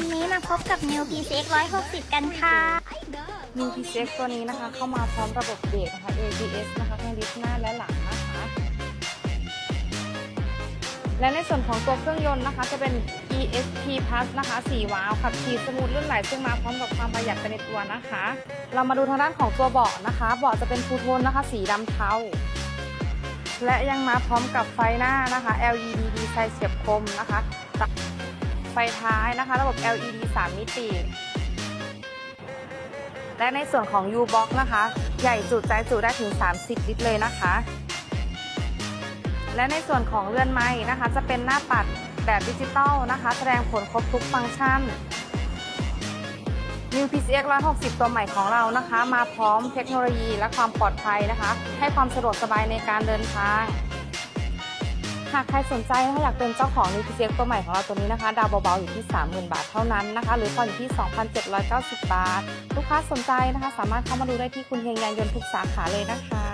วันนี้มาพบกับ New PCX 160 กันค่ะมี PCX ตัวนี้นะคะ เข้ามาพร้อมระบบเบรกนะคะ ABS นะคะทั้งดิสหน้าและหลังนะคะ และในส่วนของตัวเครื่องยนต์นะคะ จะเป็น ESP Plus นะคะ4วาล์วขับขี่สมูทลื่นไหลซึ่งมาพร้อมกับความประหยัดไปในตัวนะคะ เรามาดูทางด้านของตัวเบาะนะคะ เบาะจะเป็นฟูโทนนะคะ สีดำเทาและยังมาพร้อมกับไฟหน้านะคะ LED ดีไซน์เฉียบคมนะคะ ไฟท้ายนะคะ ระบบ LED 3 มิติ และในส่วนของ U-Box นะคะ ใหญ่จุใจจุได้ถึง 30 ลิตรเลยนะคะ และในส่วนของเรือนไม้นะคะ จะเป็นหน้าปัดแบบดิจิตอลนะคะ แสดงผลครบทุกฟังก์ชัน New PCX 160 ตัวใหม่ของเรานะคะ มาพร้อมเทคโนโลยีและความปลอดภัยนะคะ ให้ความสะดวกสบายในการเดินทาง หากใครสนใจนะคะอยากเป็นเจ้าของ New PCX ตัวใหม่ของเราตัวนี้นะคะ ดาวเบาๆอยู่ที่ 30,000 บาทเท่านั้นนะคะ หรือผ่อนอยู่ที่ 2,790 บาท ลูกค้าสนใจนะคะ สามารถเข้ามาดูได้ที่คุณเฮงยานยนต์ทุกสาขาเลยนะคะ